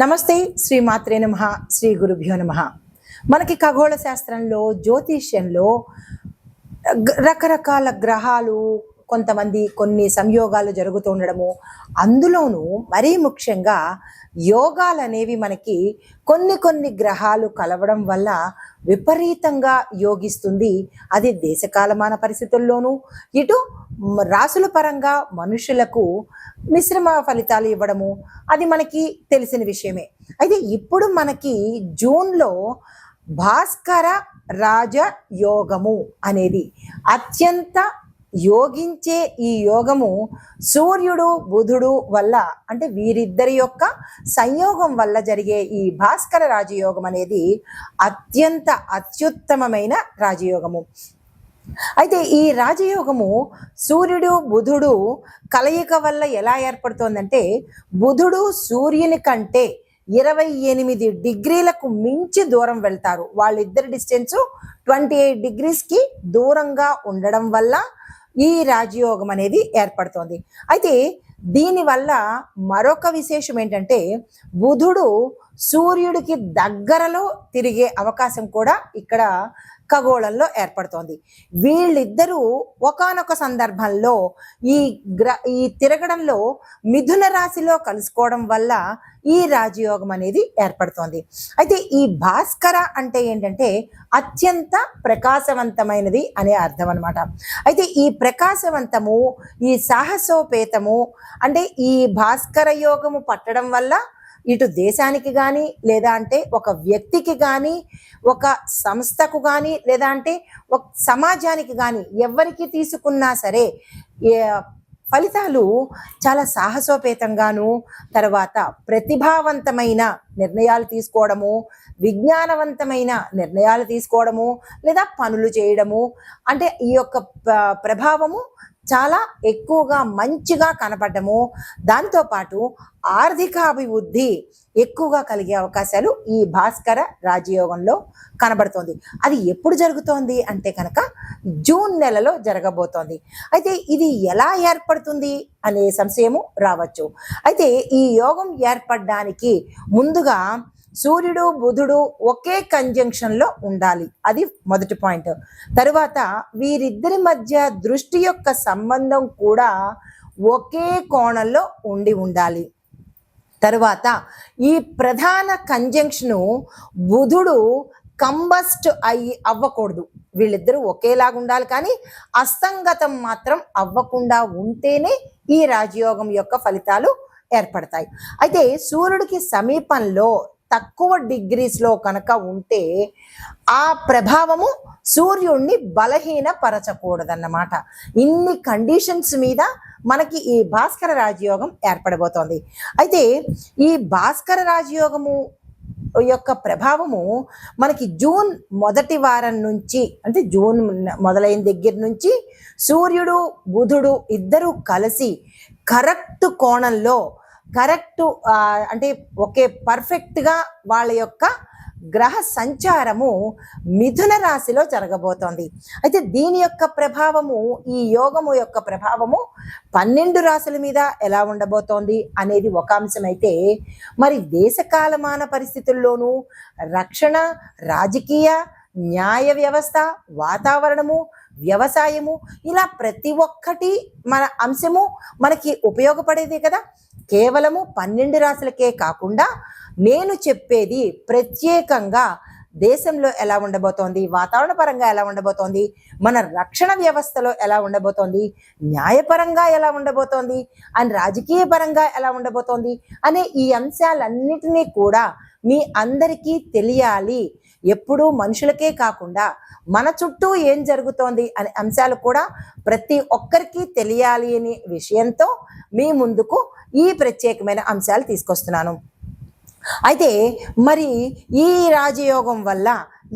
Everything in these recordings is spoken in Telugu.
నమస్తే శ్రీ మాత్రే నమ శ్రీ గురుభ్యో నమ. మనకి ఖగోళ శాస్త్రంలో జ్యోతిష్యంలో రకరకాల గ్రహాలు కొంతమంది కొన్ని సంయోగాలు జరుగుతూ ఉండడము. అందులోనూ మరీ ముఖ్యంగా యోగాలు అనేవి మనకి కొన్ని కొన్ని గ్రహాలు కలవడం వల్ల విపరీతంగా యోగిస్తుంది. అది దేశకాలమాన పరిస్థితుల్లోనూ ఇటు రాసుల పరంగా మనుషులకు మిశ్రమ ఫలితాలు ఇవ్వడము. అది మనకి తెలిసిన విషయమే. అయితే ఇప్పుడు మనకి జూన్లో భాస్కర రాజ యోగము అనేది అత్యంత యోగించే ఈ యోగము సూర్యుడు బుధుడు వల్ల అంటే వీరిద్దరి యొక్క సంయోగం వల్ల జరిగే ఈ భాస్కర రాజయోగం అనేది అత్యంత అత్యుత్తమమైన రాజయోగము. అయితే ఈ రాజయోగము సూర్యుడు బుధుడు కలయిక వల్ల ఎలా ఏర్పడుతోందంటే బుధుడు సూర్యుని కంటే ఇరవై ఎనిమిది డిగ్రీలకు మించి దూరం వెళ్తారు. వాళ్ళిద్దరి డిస్టెన్స్ ట్వంటీ ఎయిట్ డిగ్రీస్కి దూరంగా ఉండడం వల్ల ఈ రాజయోగం అనేది ఏర్పడుతోంది. అయితే దీనివల్ల మరొక విశేషం ఏంటంటే బుధుడు సూర్యుడికి దగ్గరలో తిరిగే అవకాశం కూడా ఇక్కడ ఖగోళంలో ఏర్పడుతోంది. వీళ్ళిద్దరూ ఒకానొక సందర్భంలో ఈ గ్ర ఈ తిరగడంలో మిథున రాశిలో కలుసుకోవడం వల్ల ఈ రాజయోగం అనేది ఏర్పడుతోంది. అయితే ఈ భాస్కర అంటే ఏంటంటే అత్యంత ప్రకాశవంతమైనది అనే అర్థం అనమాట అయితే ఈ ప్రకాశవంతము ఈ సాహసోపేతము అంటే ఈ భాస్కర యోగము పట్టడం వల్ల ఇటు దేశానికి కానీ లేదా అంటే ఒక వ్యక్తికి కానీ ఒక సంస్థకు కానీ లేదా అంటే ఒక సమాజానికి కానీ ఎవరికి తీసుకున్నా సరే ఫలితాలు చాలా సాహసోపేతంగాను తర్వాత ప్రతిభావంతమైన నిర్ణయాలు తీసుకోవడము విజ్ఞానవంతమైన నిర్ణయాలు తీసుకోవడము లేదా పనులు చేయడము అంటే ఈ యొక్క ప్రభావము చాలా ఎక్కువగా మంచిగా కనపడము. దాంతోపాటు ఆర్థిక అభివృద్ధి ఎక్కువగా కలిగే అవకాశాలు ఈ భాస్కర రాజయోగంలో కనబడుతోంది. అది ఎప్పుడు జరుగుతోంది అంటే కనుక జూన్ నెలలో జరగబోతోంది. అయితే ఇది ఎలా ఏర్పడుతుంది అనే సంశయము రావచ్చు. అయితే ఈ యోగం ఏర్పడడానికి ముందుగా సూర్యుడు బుధుడు ఒకే కంజంక్షన్లో ఉండాలి. అది మొదటి పాయింట్ తరువాత వీరిద్దరి మధ్య దృష్టి యొక్క సంబంధం కూడా ఒకే కోణంలో ఉండి ఉండాలి. తరువాత ఈ ప్రధాన కంజంక్షను బుధుడు కంబస్ట్ అయ్యి అవ్వకూడదు. వీళ్ళిద్దరూ ఒకేలాగా ఉండాలి కానీ అస్తంగతం మాత్రం అవ్వకుండా ఉంటేనే ఈ రాజయోగం యొక్క ఫలితాలు ఏర్పడతాయి. అయితే సూర్యుడికి సమీపంలో తక్కువ డిగ్రీస్లో కనుక ఉంటే ఆ ప్రభావము సూర్యుడిని బలహీనపరచకూడదన్నమాట. ఇన్ని కండిషన్స్ మీద మనకి ఈ భాస్కర రాజయోగం ఏర్పడబోతోంది. అయితే ఈ భాస్కర రాజయోగము యొక్క ప్రభావము మనకి జూన్ మొదటి వారం నుంచి అంటే జూన్ మొదలైన దగ్గర నుంచి సూర్యుడు బుధుడు ఇద్దరు కలిసి కరెక్ట్ కోణంలో కరెక్ట్ అంటే ఒకే పర్ఫెక్ట్గా వాళ్ళ యొక్క గ్రహ సంచారము మిథున రాశిలో జరగబోతోంది. అయితే దీని యొక్క ప్రభావము ఈ యోగము యొక్క ప్రభావము పన్నెండు రాశుల మీద ఎలా ఉండబోతోంది అనేది ఒక అంశం అయితే మరి దేశకాలమాన పరిస్థితుల్లోనూ రక్షణ రాజకీయ న్యాయ వ్యవస్థ వాతావరణము వ్యవసాయము ఇలా ప్రతి ఒక్కటి మన అంశము మనకి ఉపయోగపడేదే కదా. కేవలము పన్నెండు రాశులకే కాకుండా నేను చెప్పేది ప్రత్యేకంగా దేశంలో ఎలా ఉండబోతోంది వాతావరణ పరంగా ఎలా ఉండబోతోంది మన రక్షణ వ్యవస్థలో ఎలా ఉండబోతోంది న్యాయపరంగా ఎలా ఉండబోతోంది అండ్ రాజకీయ పరంగా ఎలా ఉండబోతోంది అనే ఈ అంశాలన్నిటినీ కూడా మీ అందరికీ తెలియాలి. ఎప్పుడూ మనుషులకే కాకుండా మన చుట్టూ ఏం జరుగుతోంది అనే అంశాలు కూడా ప్రతి ఒక్కరికి తెలియాలి అనే విషయంతో మీ ముందుకు ఈ ప్రత్యేకమైన అంశాలు తీసుకొస్తున్నాను. అయితే మరి ఈ రాజయోగం వల్ల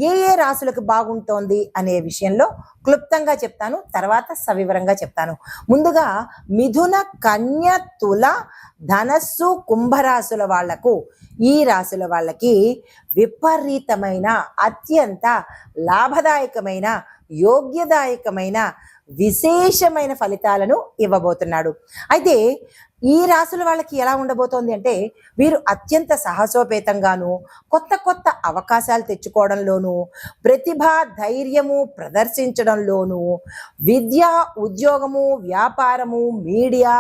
ఏ ఏ రాశులకు బాగుంటోంది అనే విషయంలో క్లుప్తంగా చెప్తాను తర్వాత సవివరంగా చెప్తాను. ముందుగా మిథున కన్య తుల ధనస్సు కుంభరాశుల వాళ్ళకు ఈ రాశుల వాళ్ళకి విపరీతమైన అత్యంత లాభదాయకమైన యోగ్యదాయకమైన విశేషమైన ఫలితాలను ఇవ్వబోతున్నాడు. అయితే ఈ రాసుల వాళ్ళకి ఎలా ఉండబోతోంది అంటే వీరు అత్యంత సాహసోపేతంగాను కొత్త కొత్త అవకాశాలు తెచ్చుకోవడంలోనూ ప్రతిభ ధైర్యము ప్రదర్శించడంలోనూ విద్య ఉద్యోగము వ్యాపారము మీడియా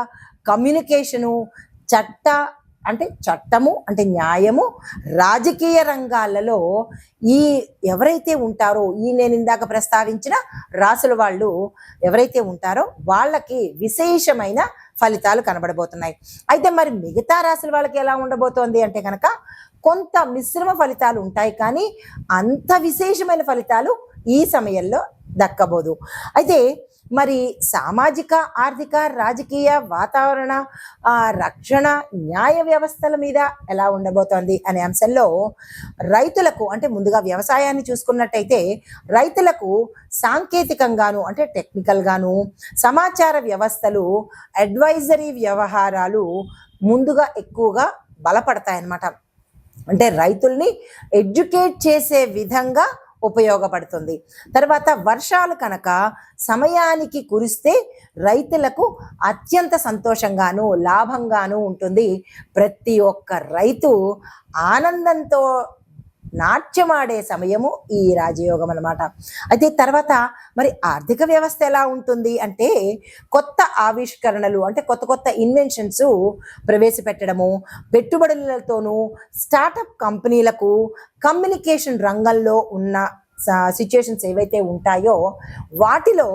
కమ్యూనికేషను చట్ట అంటే చట్టము అంటే న్యాయము రాజకీయ రంగాలలో ఈ ఎవరైతే ఉంటారో ఈ నేను ఇందాక ప్రస్తావించిన రాసుల వాళ్ళు ఎవరైతే ఉంటారో వాళ్ళకి విశేషమైన ఫలితాలు కనబడబోతున్నాయి. అయితే మరి మిగతా రాసుల వాళ్ళకి ఎలా ఉండబోతోంది అంటే కనుక కొంత మిశ్రమ ఫలితాలు ఉంటాయి కానీ అంత విశేషమైన ఫలితాలు ఈ సమయంలో దక్కబోదు. అయితే మరి సామాజిక ఆర్థిక రాజకీయ వాతావరణ రక్షణ న్యాయ వ్యవస్థల మీద ఎలా ఉండబోతోంది అనే అంశంలో రైతులకు అంటే ముందుగా వ్యవసాయాన్ని చూసుకున్నట్టయితే రైతులకు సాంకేతికంగాను అంటే టెక్నికల్గాను సమాచార వ్యవస్థలు అడ్వైజరీ వ్యవహారాలు ముందుగా ఎక్కువగా బలపడతాయన్నమాట. అంటే రైతుల్ని ఎడ్యుకేట్ చేసే విధంగా ఉపయోగపడుతుంది. తర్వాత వర్షాలు కనుక సమయానికి కురిస్తే రైతులకు అత్యంత సంతోషంగాను లాభంగాను ఉంటుంది. ప్రతి ఒక్క రైతు ఆనందంతో నాట్యమాడే సమయము ఈ రాజయోగం అన్నమాట. అయితే తర్వాత మరి ఆర్థిక వ్యవస్థ ఎలా ఉంటుంది అంటే కొత్త ఆవిష్కరణలు అంటే కొత్త కొత్త ఇన్వెన్షన్స్ ప్రవేశపెట్టడము పెట్టుబడులతోనూ స్టార్టప్ కంపెనీలకు కమ్యూనికేషన్ రంగంలో ఉన్న సిచ్యుయేషన్స్ ఏవైతే ఉంటాయో వాటిలో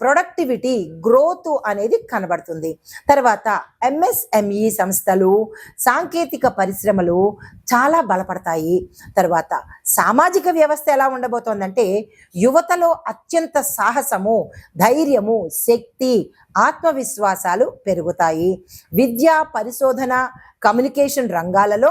ప్రొడక్టివిటీ గ్రోత్ అనేది కనబడుతుంది. తర్వాత ఎంఎస్ఎంఈ సంస్థలు సాంకేతిక పరిశ్రమలు చాలా బలపడతాయి. తర్వాత సామాజిక వ్యవస్థ ఎలా ఉండబోతోందంటే యువతలో అత్యంత సాహసము ధైర్యము శక్తి ఆత్మవిశ్వాసాలు పెరుగుతాయి. విద్య పరిశోధన కమ్యూనికేషన్ రంగాలలో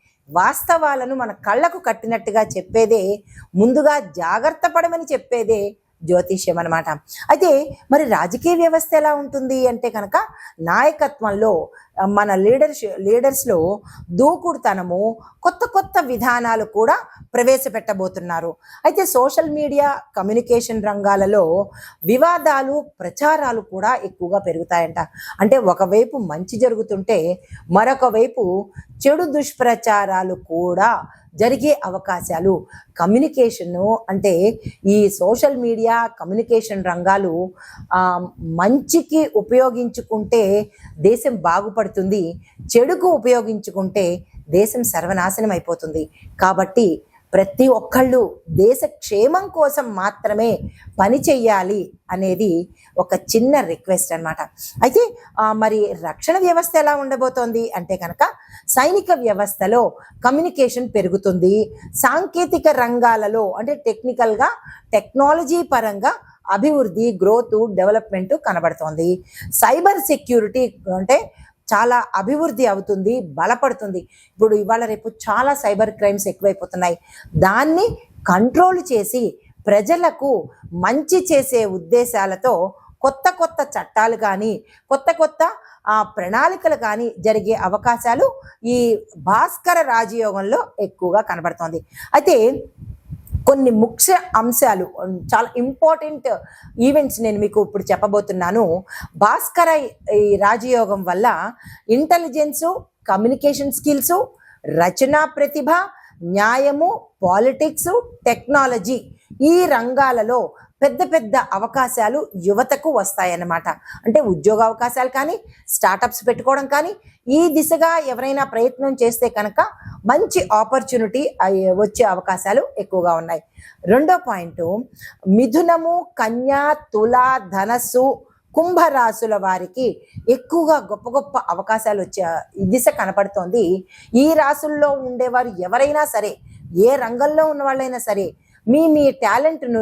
వాస్తవాలను మన కళ్ళకు కట్టినట్టుగా చెప్పేదే ముందుగా జాగ్రత్త పడమని చెప్పేదే జ్యోతిష్యం అన్నమాట. అయితే మరి రాజకీయ వ్యవస్థ ఎలా ఉంటుంది అంటే కనుక నాయకత్వంలో మన లీడర్స్ లీడర్స్లో దూకుడుతనము కొత్త కొత్త విధానాలు కూడా ప్రవేశపెట్టబోతున్నారు. అయితే సోషల్ మీడియా కమ్యూనికేషన్ రంగాలలో వివాదాలు ప్రచారాలు కూడా ఎక్కువగా పెరుగుతాయంట. అంటే ఒకవైపు మంచి జరుగుతుంటే మరొక వైపు చెడు దుష్ప్రచారాలు కూడా జరిగే అవకాశాలు. కమ్యూనికేషను అంటే ఈ సోషల్ మీడియా కమ్యూనికేషన్ రంగాలు మంచికి ఉపయోగించుకుంటే దేశం బాగుపడుతుంది చెడుకు ఉపయోగించుకుంటే దేశం సర్వనాశనం అయిపోతుంది. కాబట్టి ప్రతి ఒక్కళ్ళు దేశ క్షేమం కోసం మాత్రమే పని చెయ్యాలి అనేది ఒక చిన్న రిక్వెస్ట్ అన్నమాట. అయితే మరి రక్షణ వ్యవస్థ ఎలా ఉండబోతోంది? అంటే కనుక సైనిక వ్యవస్థలో కమ్యూనికేషన్ పెరుగుతుంది. సాంకేతిక రంగాలలో అంటే టెక్నికల్గా టెక్నాలజీ పరంగా అభివృద్ధి గ్రోత్ డెవలప్మెంట్ కనబడుతోంది. సైబర్ సెక్యూరిటీ అంటే చాలా అభివృద్ధి అవుతుంది బలపడుతుంది. ఇప్పుడు ఇవాళ రేపు చాలా సైబర్ క్రైమ్స్ ఎక్కువైపోతున్నాయి. దాన్ని కంట్రోల్ చేసి ప్రజలకు మంచి చేసే ఉద్దేశాలతో కొత్త కొత్త చట్టాలు కానీ కొత్త కొత్త ప్రణాళికలు కానీ జరిగే అవకాశాలు ఈ భాస్కర రాజయోగంలో ఎక్కువగా కనబడుతోంది. అయితే కొన్ని ముఖ్య అంశాలు చాలా ఇంపార్టెంట్ ఈవెంట్స్ నేను మీకు ఇప్పుడు చెప్పబోతున్నాను. భాస్కర ఈ రాజయోగం వల్ల ఇంటెలిజెన్సు కమ్యూనికేషన్ స్కిల్స్ రచనా ప్రతిభ న్యాయము పాలిటిక్స్ టెక్నాలజీ ఈ రంగాలలో పెద్ద పెద్ద అవకాశాలు యువతకు వస్తాయన్నమాట. అంటే ఉద్యోగ అవకాశాలు కానీ స్టార్టప్స్ పెట్టుకోవడం కానీ ఈ దిశగా ఎవరైనా ప్రయత్నం చేస్తే కనుక మంచి ఆపర్చునిటీ వచ్చే అవకాశాలు ఎక్కువగా ఉన్నాయి. రెండో పాయింట్ మిథునము కన్యా తుల ధనస్సు కుంభరాశుల వారికి ఎక్కువగా గొప్ప గొప్ప అవకాశాలు వచ్చే ఈ దిశ కనపడుతోంది. ఈ రాసుల్లో ఉండేవారు ఎవరైనా సరే ఏ రంగంలో ఉన్న వాళ్ళైనా సరే మీ మీ టాలెంట్ను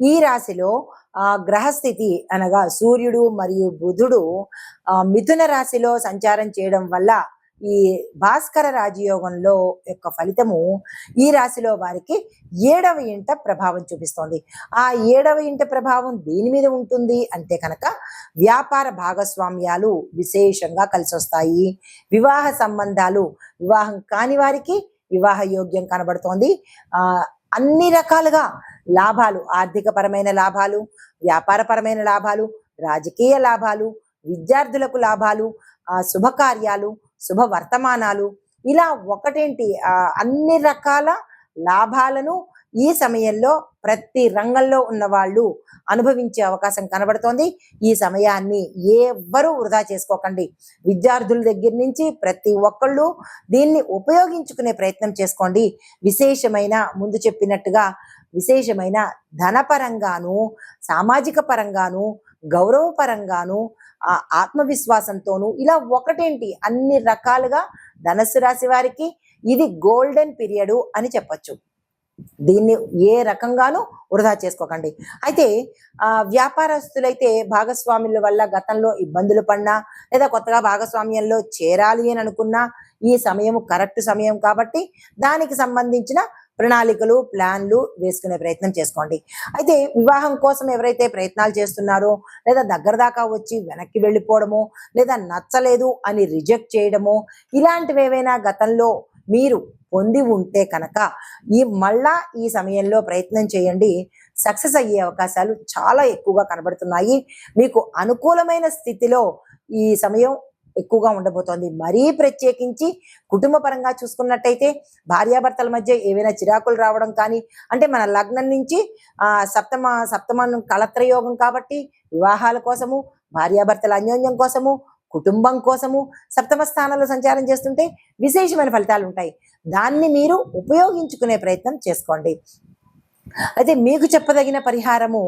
ఈ రాశిలో ఆ గ్రహస్థితి అనగా సూర్యుడు మరియు బుధుడు ఆ, మిథున రాశిలో సంచారం చేయడం వల్ల ఈ భాస్కర రాజయోగంలో యొక్క ఫలితము ఈ రాశిలో వారికి ఏడవ ఇంట ప్రభావం చూపిస్తోంది. ఆ ఏడవ ఇంట ప్రభావం దేని మీద ఉంటుంది అంటే కనుక వ్యాపార భాగస్వామ్యాలు విశేషంగా కలిసి వస్తాయి వివాహ సంబంధాలు వివాహం కాని వారికి వివాహ యోగ్యం కనబడుతోంది. ఆ అన్ని రకాలుగా లాభాలు ఆర్థికపరమైన లాభాలు వ్యాపారపరమైన లాభాలు రాజకీయ లాభాలు విద్యార్థులకు లాభాలు ఆ శుభకార్యాలు శుభ వర్తమానాలు. ఇలా ఒకటేంటి? అన్ని రకాల లాభాలను ఈ సమయంలో ప్రతి రంగంలో ఉన్న వాళ్ళు అనుభవించే అవకాశం కనబడుతోంది. ఈ సమయాన్ని ఎవ్వరూ వృధా చేసుకోకండి. విద్యార్థుల దగ్గర నుంచి ప్రతి ఒక్కళ్ళు దీన్ని ఉపయోగించుకునే ప్రయత్నం చేసుకోండి. విశేషమైన ముందు చెప్పినట్టుగా విశేషమైన ధనపరంగాను సామాజిక పరంగాను గౌరవపరంగాను ఆత్మవిశ్వాసంతోనూ ఇలా ఒకటేంటి? అన్ని రకాలుగా ధనస్సు రాశి వారికి ఇది గోల్డెన్ పీరియడ్ అని చెప్పొచ్చు. దీన్ని ఏ రకంగానూ వృధా చేసుకోకండి. అయితే ఆ వ్యాపారస్తులైతే భాగస్వాముల వల్ల గతంలో ఇబ్బందులు పడినా లేదా కొత్తగా భాగస్వామ్యంలో చేరాలి అని అనుకున్నా ఈ సమయం కరెక్ట్ సమయం కాబట్టి దానికి సంబంధించిన ప్రణాళికలు ప్లాన్లు వేసుకునే ప్రయత్నం చేసుకోండి. అయితే వివాహం కోసం ఎవరైతే ప్రయత్నాలు చేస్తున్నారో లేదా దగ్గర దాకా వచ్చి వెనక్కి వెళ్ళిపోవడమో లేదా నచ్చలేదు అని రిజెక్ట్ చేయడమో ఇలాంటివి ఏవైనా గతంలో మీరు పొంది ఉంటే కనుక ఈ మళ్ళా ఈ సమయంలో ప్రయత్నం చేయండి. సక్సెస్ అయ్యే అవకాశాలు చాలా ఎక్కువగా కనబడుతున్నాయి. మీకు అనుకూలమైన స్థితిలో ఈ సమయం ఎక్కువగా ఉండబోతోంది. మరీ ప్రత్యేకించి కుటుంబ పరంగా చూసుకున్నట్టయితే భార్యాభర్తల మధ్య ఏవైనా చిరాకులు రావడం కానీ అంటే మన లగ్నం నుంచి ఆ సప్తమ సప్తమ కళత్రయోగం కాబట్టి వివాహాల కోసము భార్యాభర్తల అన్యోన్యం కోసము కుటుంబం కోసము సప్తమ స్థానంలో సంచారం చేస్తుంటే విశేషమైన ఫలితాలు ఉంటాయి. దాన్ని మీరు ఉపయోగించుకునే ప్రయత్నం చేసుకోండి. అయితే మీకు చెప్పదగిన పరిహారము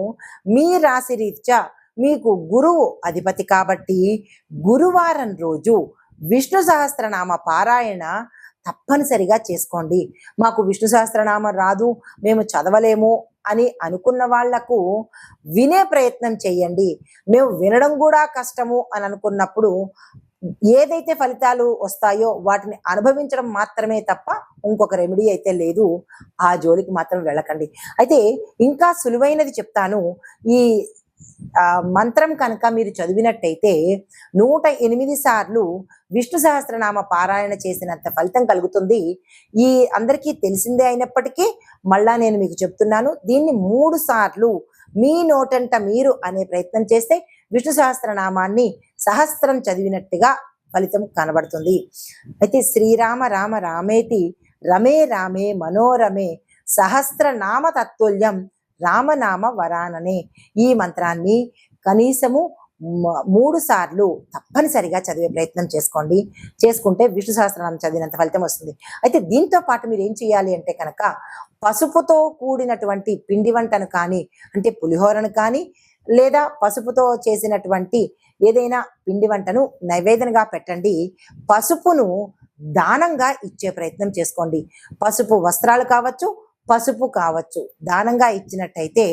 మీ రాశి రీత్యా మీకు గురువు అధిపతి కాబట్టి గురువారం రోజు విష్ణు సహస్రనామ పారాయణ తప్పనిసరిగా చేసుకోండి. మాకు విష్ణు సహస్రనామం రాదు మేము చదవలేము అని అనుకున్న వాళ్ళకు వినే ప్రయత్నం చేయండి. మేము వినడం కూడా కష్టము అని అనుకున్నప్పుడు ఏదైతే ఫలితాలు వస్తాయో వాటిని అనుభవించడం మాత్రమే తప్ప ఇంకొక రెమెడీ అయితే లేదు. ఆ జోలికి మాత్రం వెళ్ళకండి. అయితే ఇంకా సులువైనది చెప్తాను. ఈ మంత్రం కనుక మీరు చదివినట్టయితే నూట ఎనిమిది సార్లు విష్ణు సహస్రనామ పారాయణ చేసినంత ఫలితం కలుగుతుంది. ఈ అందరికీ తెలిసిందే అయినప్పటికీ మళ్ళా నేను మీకు చెప్తున్నాను దీన్ని మూడు సార్లు మీ నోటంట మీరు అనే ప్రయత్నం చేస్తే విష్ణు సహస్రనామాన్ని సహస్రం చదివినట్టుగా ఫలితం కనబడుతుంది. అయితే శ్రీరామ రామ రామేతి రమే రామే మనోరమే సహస్రనామ తత్తుల్యం రామనామ వరాననే ఈ మంత్రాన్ని కనీసము మూడు సార్లు తప్పనిసరిగా చదివే ప్రయత్నం చేసుకోండి. చేసుకుంటే విష్ణు సహస్రనామం చదివినంత ఫలితం వస్తుంది. అయితే దీంతో పాటు మీరు ఏం చేయాలి అంటే కనుక పసుపుతో కూడినటువంటి పిండి వంటను కానీ అంటే పులిహోరను కానీ లేదా పసుపుతో చేసినటువంటి ఏదైనా పిండి వంటను నైవేదనగా పెట్టండి. పసుపును దానంగా ఇచ్చే ప్రయత్నం చేసుకోండి. పసుపు వస్త్రాలు కావచ్చు పసుపు కావచ్చు. దానంగా ఇచ్చినట్టయితే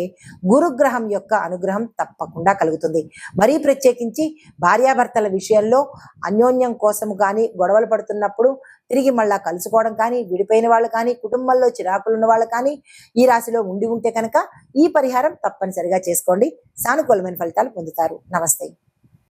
గురుగ్రహం యొక్క అనుగ్రహం తప్పకుండా కలుగుతుంది. మరీ ప్రత్యేకించి భార్యాభర్తల విషయంలో అన్యోన్యం కోసం కానీ గొడవలు పడుతున్నప్పుడు తిరిగి మళ్ళా కలుసుకోవడం కానీ విడిపోయిన వాళ్ళు కానీ కుటుంబంలో చిరాకులు ఉన్న వాళ్ళు కానీ ఈ రాశిలో ఉండి ఉంటే కనుక ఈ పరిహారం తప్పనిసరిగా చేసుకోండి. సానుకూలమైన ఫలితాలు పొందుతారు. నమస్తే.